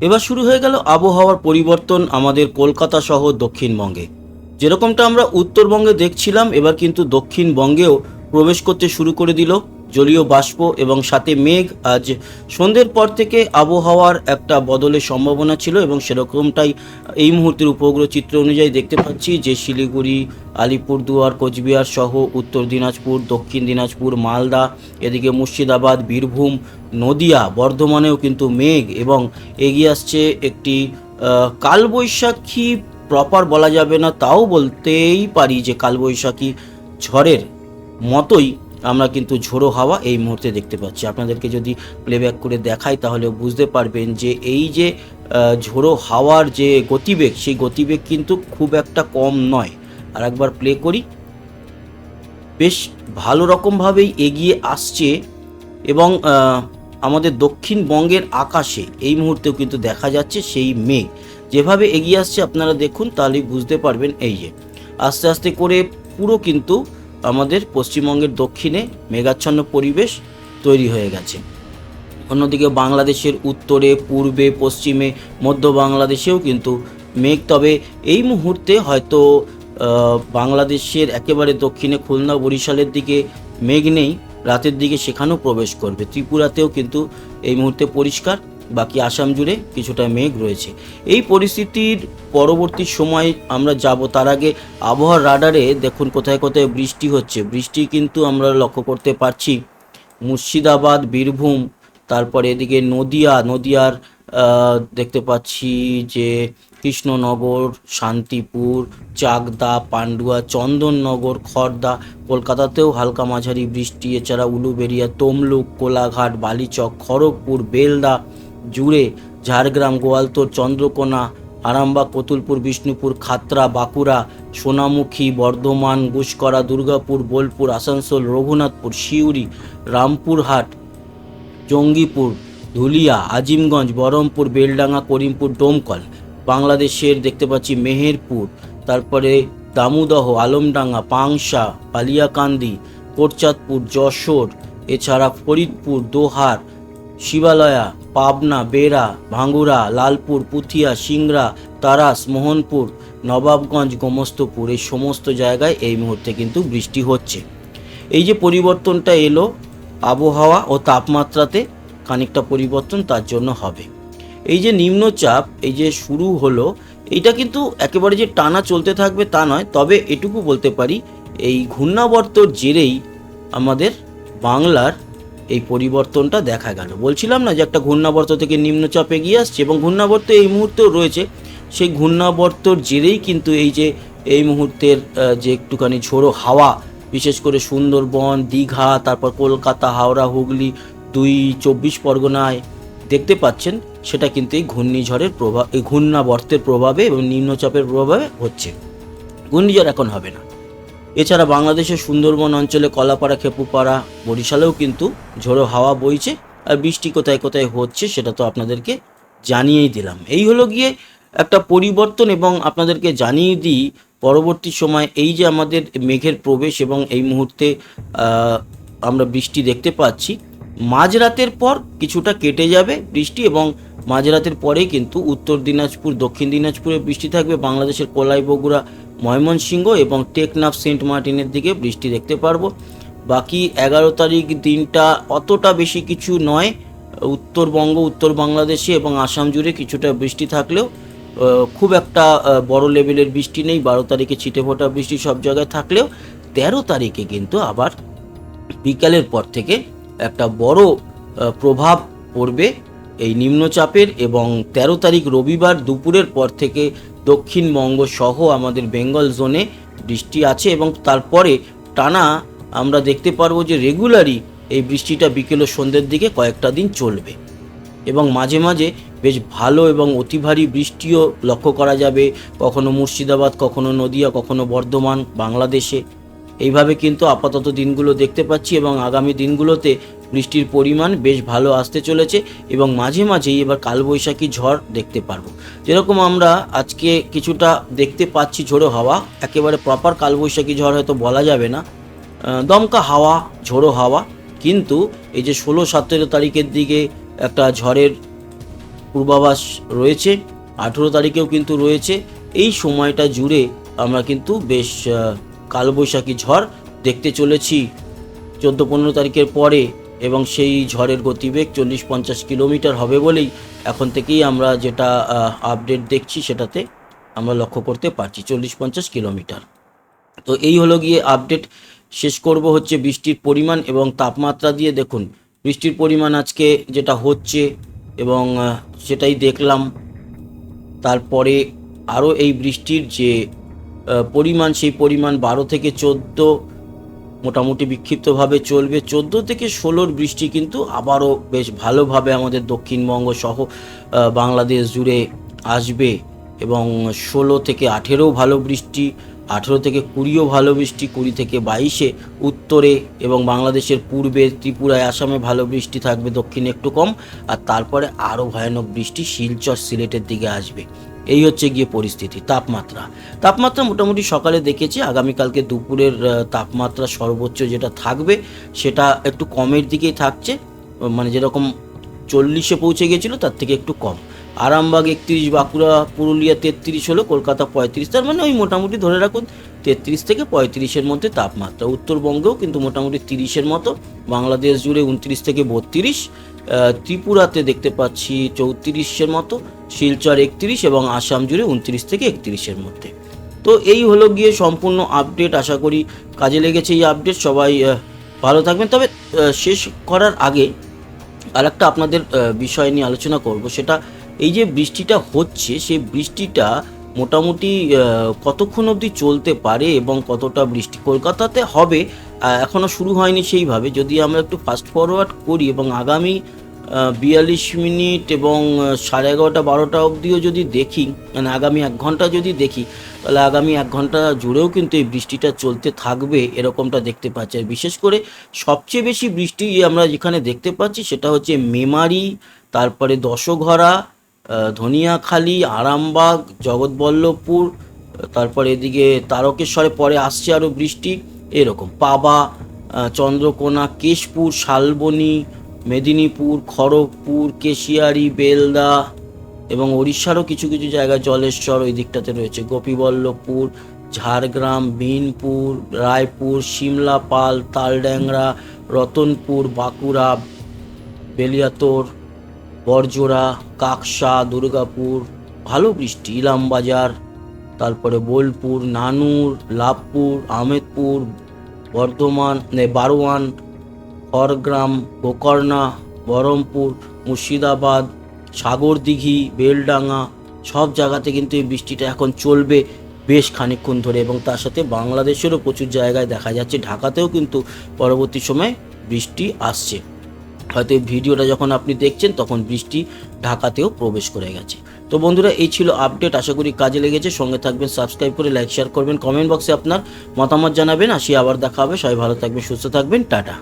এবার শুরু হয়ে গেল আবহাওয়ার পরিবর্তন আমাদের কলকাতা সহ দক্ষিণবঙ্গে। যেরকমটা আমরা উত্তরবঙ্গে দেখছিলাম, এবার কিন্তু দক্ষিণবঙ্গেও প্রবেশ করতে শুরু করে দিল। জলীয় বাষ্প এবং সাথে মেঘ। আজ সন্ধ্যের পর থেকে আবহাওয়ার একটা বদলের সম্ভাবনা ছিল এবং সেরকমটাই এই মুহূর্তের উপগ্রহ চিত্র অনুযায়ী দেখতে পাচ্ছি যে শিলিগুড়ি, আলিপুরদুয়ার, কোচবিহার সহ উত্তর দিনাজপুর, দক্ষিণ দিনাজপুর, মালদা, এদিকে মুর্শিদাবাদ, বীরভূম, নদিয়া, বর্ধমানেও কিন্তু মেঘ এবং এগিয়ে আসছে একটি কালবৈশাখী প্রপার বলা যাবে না, তাও বলতেই পারি যে কালবৈশাখী ঝড়ের মতোই আমরা কিন্তু ঝোড়ো হাওয়া এই মুহূর্তে দেখতে পাচ্ছি। আপনাদেরকে যদি প্লেব্যাক করে দেখাই, তাহলে বুঝতে পারবেন যে এই যে ঝোড়ো হাওয়ার যে গতিবেগ, সেই গতিবেগ কিন্তু খুব একটা কম নয়। আর একবার প্লে করি। বেশ ভালো রকমভাবেই এগিয়ে আসছে এবং আমাদের দক্ষিণবঙ্গের আকাশে এই মুহূর্তেও কিন্তু দেখা যাচ্ছে সেই মেঘ। যেভাবে এগিয়ে আসছে আপনারা দেখুন, তাহলেই বুঝতে পারবেন এই যে। আস্তে আস্তে করে পুরো কিন্তু আমাদের পশ্চিমবঙ্গের দক্ষিণে মেঘাচ্ছন্ন পরিবেশ তৈরি হয়ে গেছে। অন্যদিকে বাংলাদেশের উত্তরে, পূর্বে, পশ্চিমে, মধ্য বাংলাদেশেও কিন্তু মেঘ, তবে এই মুহূর্তে হয়তো বাংলাদেশের একেবারে দক্ষিণে খুলনা, বরিশালের দিকে মেঘ নেই, রাতের দিকে সেখানেও প্রবেশ করবে। ত্রিপুরাতেও কিন্তু এই মুহূর্তে পরিষ্কার। বাকি আসাম জুড়ে কিছুটা মেঘ রয়েছে। এই পরিস্থিতির পরবর্তী সময় আমরা যাব। তার আগে আবহাওয়ার রাডারে দেখুন কোথায় কোথায় বৃষ্টি হচ্ছে। বৃষ্টি কিন্তু আমরা লক্ষ্য করতে পারছি মুর্শিদাবাদ, বীরভূম, তারপরে এদিকে নদিয়া। নদিয়ার দেখতে পাচ্ছি যে কৃষ্ণনগর, শান্তিপুর, চাকদা, পান্ডুয়া, চন্দননগর খড়দা কলকাতাতেও হালকা মাঝারি বৃষ্টি। এছাড়া উলুবেড়িয়া তমলুক, কোলাঘাট, বালিচক, খড়গপুর, বেলদা জুড়ে ঝাড়গ্রাম, গোয়ালতোর চন্দ্রকোনা, আরামবাগ, কতুলপুর, বিষ্ণুপুর খাতড়া বাঁকুড়া, সোনামুখী, বর্ধমান, গুসকরা, দুর্গাপুর, বোলপুর, আসানসোল, রঘুনাথপুর, সিউড়ি, রামপুরহাট, জঙ্গিপুর, ধুলিয়া, আজিমগঞ্জ, বহরমপুর, বেলডাঙ্গা, করিমপুর, ডোমকল। বাংলাদেশের দেখতে পাচ্ছি মেহেরপুর, তারপরে দামুদহ, আলমডাঙ্গা, পাংশা পালিয়াকান্দি কোটচাঁদপুর, যশোর, এছাড়া ফরিদপুর, দোহার, শিবালয়া পাবনা, বেড়া, ভাঙ্গুরা, লালপুর, পুথিয়া, সিংড়া, তারাস, মোহনপুর, নবাবগঞ্জ, গোমস্তপুর এই সমস্ত জায়গায় এই মুহূর্তে কিন্তু বৃষ্টি হচ্ছে। এই যে পরিবর্তনটা এলো, আবহাওয়া ও তাপমাত্রাতে খানিকটা পরিবর্তন তার জন্য হবে। এই যে নিম্নচাপ, এই যে শুরু হলো, এইটা কিন্তু একেবারে যে টানা চলতে থাকবে তা নয়, তবে এটুকু বলতে পারি, এই ঘূর্ণাবর্তর জেরেই আমাদের বাংলার এই পরিবর্তনটা দেখা গেল। বলছিলাম না যে একটা ঘূর্ণাবর্ত থেকে নিম্নচাপ এগিয়ে আসছে এবং ঘূর্ণাবর্ত এই মুহূর্তেও রয়েছে। সেই ঘূর্ণাবর্তর জেরেই কিন্তু এই যে, এই মুহূর্তের যে একটুখানি ঝোড়ো হাওয়া, বিশেষ করে সুন্দরবন, দীঘা, তারপর কলকাতা, হাওড়া, হুগলি, দুই চব্বিশ পরগনায় দেখতে পাচ্ছেন, সেটা কিন্তু এই ঘূর্ণিঝড়ের প্রভাব এই ঘূর্ণাবর্তের প্রভাবে এবং নিম্নচাপের প্রভাবে হচ্ছে। ঘূর্ণিঝড় এখন হবে না। এছাড়া বাংলাদেশের সুন্দরবন অঞ্চলে কলাপাড়া, খেপুপাড়া, বরিশালেও কিন্তু ঝোড়ো হাওয়া বইছে আর বৃষ্টি কোথায় কোথায় হচ্ছে সেটা তো আপনাদেরকে জানিয়েই দিলাম। এই হলো গিয়ে একটা পরিবর্তন এবং আপনাদেরকে জানিয়ে দিই, পরবর্তী সময় এই যে আমাদের মেঘের প্রবেশ এবং এই মুহূর্তে আমরা বৃষ্টি দেখতে পাচ্ছি, মাঝরাতের পর কিছুটা কেটে যাবে বৃষ্টি এবং মাঝরাতের পরেই কিন্তু উত্তর দিনাজপুর, দক্ষিণ দিনাজপুরে বৃষ্টি থাকবে, বাংলাদেশের কোলাই বগুড়া ময়মনসিংহ এবং টেকনাফ সেন্ট মার্টিনের দিকে বৃষ্টি দেখতে পারব। বাকি এগারো তারিখ দিনটা অতটা বেশি কিছু নয়। উত্তরবঙ্গ, উত্তর বাংলাদেশে এবং আসাম জুড়ে কিছুটা বৃষ্টি থাকলেও খুব একটা বড় লেভেলের বৃষ্টি নেই। বারো তারিখে ছিটে ফোটা বৃষ্টি সব জায়গায় থাকলেও, তেরো তারিখে কিন্তু আবার বিকালের পর থেকে একটা বড় প্রভাব পড়বে এই নিম্নচাপের এবং তেরো তারিখ রবিবার দুপুরের পর থেকে দক্ষিণবঙ্গ সহ আমাদের বেঙ্গল জোনে বৃষ্টি আছে এবং তারপরে টানা আমরা দেখতে পারব যে রেগুলারই এই বৃষ্টিটা বিকেল ও সন্ধ্যের দিকে কয়েকটা দিন চলবে। এবং মাঝে মাঝে বেশ ভালো এবং অতি ভারী বৃষ্টিও লক্ষ্য করা যাবে। কখনো মুর্শিদাবাদ, কখনো নদিয়া, কখনো বর্ধমান, বাংলাদেশে। এইভাবে কিন্তু আপাতত দিনগুলো দেখতে পাচ্ছি এবং আগামী দিনগুলোতে বৃষ্টির পরিমাণ বেশ ভালো আসতে চলেছে এবং মাঝে মাঝেই এবার কালবৈশাখী ঝড় দেখতে পারব। যেরকম আমরা আজকে কিছুটা দেখতে পাচ্ছি ঝোড়ো হাওয়া, একেবারে প্রপার কালবৈশাখী ঝড় হয়তো বলা যাবে না। দমকা হাওয়া, ঝোড়ো হাওয়া, কিন্তু এই যে ষোলো সতেরো তারিখের দিকে একটা ঝড়ের পূর্বাভাস রয়েছে, আঠেরো তারিখেও কিন্তু রয়েছে। এই সময়টা জুড়ে আমরা কিন্তু বেশ কালবৈশাখী ঝড় দেখতে চলেছি। চোদ্দ পনেরো তারিখের পরে এবং সেই ঝড়ের গতিবেগ চল্লিশ পঞ্চাশ কিলোমিটার হবে বলেই এখন থেকেই আমরা যেটা আপডেট দেখছি সেটাতে আমরা লক্ষ্য করতে পারছি চল্লিশ পঞ্চাশ কিলোমিটার। তো এই হলো গিয়ে আপডেট শেষ করব হচ্ছে বৃষ্টির পরিমাণ এবং তাপমাত্রা দিয়ে দেখুন। বৃষ্টির পরিমাণ আজকে যেটা হচ্ছে এবং সেটাই দেখলাম। তারপরে আরও এই বৃষ্টির যে পরিমাণ, সেই পরিমাণ বারো থেকে চোদ্দ মোটামুটি বিক্ষিপ্তভাবে চলবে। চোদ্দ থেকে ষোলোর বৃষ্টি কিন্তু আবারও বেশ ভালোভাবে আমাদের দক্ষিণবঙ্গ সহ বাংলাদেশ জুড়ে আসবে এবং ষোলো থেকে আঠেরো ভালো বৃষ্টি, আঠেরো থেকে কুড়িও ভালো বৃষ্টি, কুড়ি থেকে বাইশে উত্তরে এবং বাংলাদেশের পূর্বে ত্রিপুরায়, আসামে ভালো বৃষ্টি থাকবে, দক্ষিণে একটু কম, আর তারপরে আরও ভয়ানক বৃষ্টি শিলচর সিলেটের দিকে আসবে। এই হচ্ছে গিয়ে পরিস্থিতি, তাপমাত্রা। তাপমাত্রা মোটামুটি সকালে দেখেছি, আগামীকালকে দুপুরের তাপমাত্রা সর্বোচ্চ যেটা থাকবে সেটা একটু কমের দিকেই থাকছে। মানে যেরকম চল্লিশে পৌঁছে গেছিল, তার থেকে একটু কম। আরামবাগ একত্রিশ, বাঁকুড়া, পুরুলিয়া তেত্রিশ হলো, কলকাতা পঁয়ত্রিশ। তার মানে ওই মোটামুটি ধরে রাখুন, তেত্রিশ থেকে পঁয়ত্রিশের মধ্যে তাপমাত্রা। উত্তরবঙ্গেও কিন্তু মোটামুটি তিরিশের মতো, বাংলাদেশ জুড়ে উনত্রিশ থেকে বত্রিশ ত্রিপুরাতে দেখতে পাচ্ছি চৌত্রিশের মতো, শিলচর একত্রিশ এবং আসাম জুড়ে উনত্রিশ থেকে একত্রিশের মধ্যে। তো এই হলো গিয়ে সম্পূর্ণ আপডেট আশা করি কাজে লেগেছে এই আপডেট সবাই ভালো থাকবেন। তবে শেষ করার আগে আরেকটা আপনাদের বিষয় নিয়ে আলোচনা করব, সেটা এই যে বৃষ্টিটা হচ্ছে, সেই বৃষ্টিটা মোটামুটি কতক্ষণ অবধি চলতে পারে এবং কতটা বৃষ্টি কলকাতাতে হবে এখনও শুরু হয়নি সেইভাবে। যদি আমরা একটু ফাস্ট ফরওয়ার্ড করি এবং আগামী বিয়াল্লিশ মিনিট এবং সাড়ে এগারোটা, বারোটা অবধিও যদি দেখি মানে আগামী এক ঘণ্টা যদি দেখি, তাহলে আগামী এক ঘণ্টা জুড়েও কিন্তু এই বৃষ্টিটা চলতে থাকবে এরকমটা দেখতে পাচ্ছি। আর বিশেষ করে সবচেয়ে বেশি বৃষ্টি আমরা যেখানে দেখতে পাচ্ছি, সেটা হচ্ছে মেমারি, তারপরে দশঘরা ধনিয়াখালি, আরামবাগ, জগৎবল্লভপুর, তারপর এদিকে তারকেশ্বরে পরে আসছে আরও বৃষ্টি, এরকম। পাবা চন্দ্রকোনা, কেশপুর, শালবনী, মেদিনীপুর, খড়গপুর, কেশিয়ারি, বেলদা এবং ওড়িশারও কিছু কিছু জায়গায় জলেশ্বর ওই দিকটাতে রয়েছে। গোপীবল্লভপুর, ঝাড়গ্রাম বিনপুর রায়পুর, সিমলাপাল, তালড্যাংরা, রতনপুর, বাঁকুড়া, বেলিয়াতোর বরজোড়া, কাকসা, দুর্গাপুর, ভালো বৃষ্টি, ইলামবাজার, তারপরে বোলপুর, নানুর লাভপুর আহমেদপুর বর্ধমান বারোয়ান, খড়গ্রাম, গোকর্ণা বহরমপুর মুর্শিদাবাদ, সাগরদিঘি, বেলডাঙ্গা, সব জায়গাতে কিন্তু এই বৃষ্টিটা এখন চলবে বেশ খানিকক্ষণ ধরে এবং তার সাথে বাংলাদেশেরও প্রচুর জায়গায় দেখা যাচ্ছে, ঢাকাতেও কিন্তু পরবর্তী সময়ে বৃষ্টি আসছে। হয়তো এই ভিডিওটা যখন আপনি দেখছেন, তখন বৃষ্টি ঢাকাতেও প্রবেশ করে গেছে। তো বন্ধুরা, এই ছিল আপডেট। আশা করি কাজে লেগেছে। সঙ্গে থাকবেন সাবস্ক্রাইব করে লাইক শেয়ার করবেন কমেন্ট বক্সে আপনার মতামত জানাবেন। আসি আবার দেখা হবে। সবাই ভালো থাকবেন, সুস্থ থাকবেন। টাটা।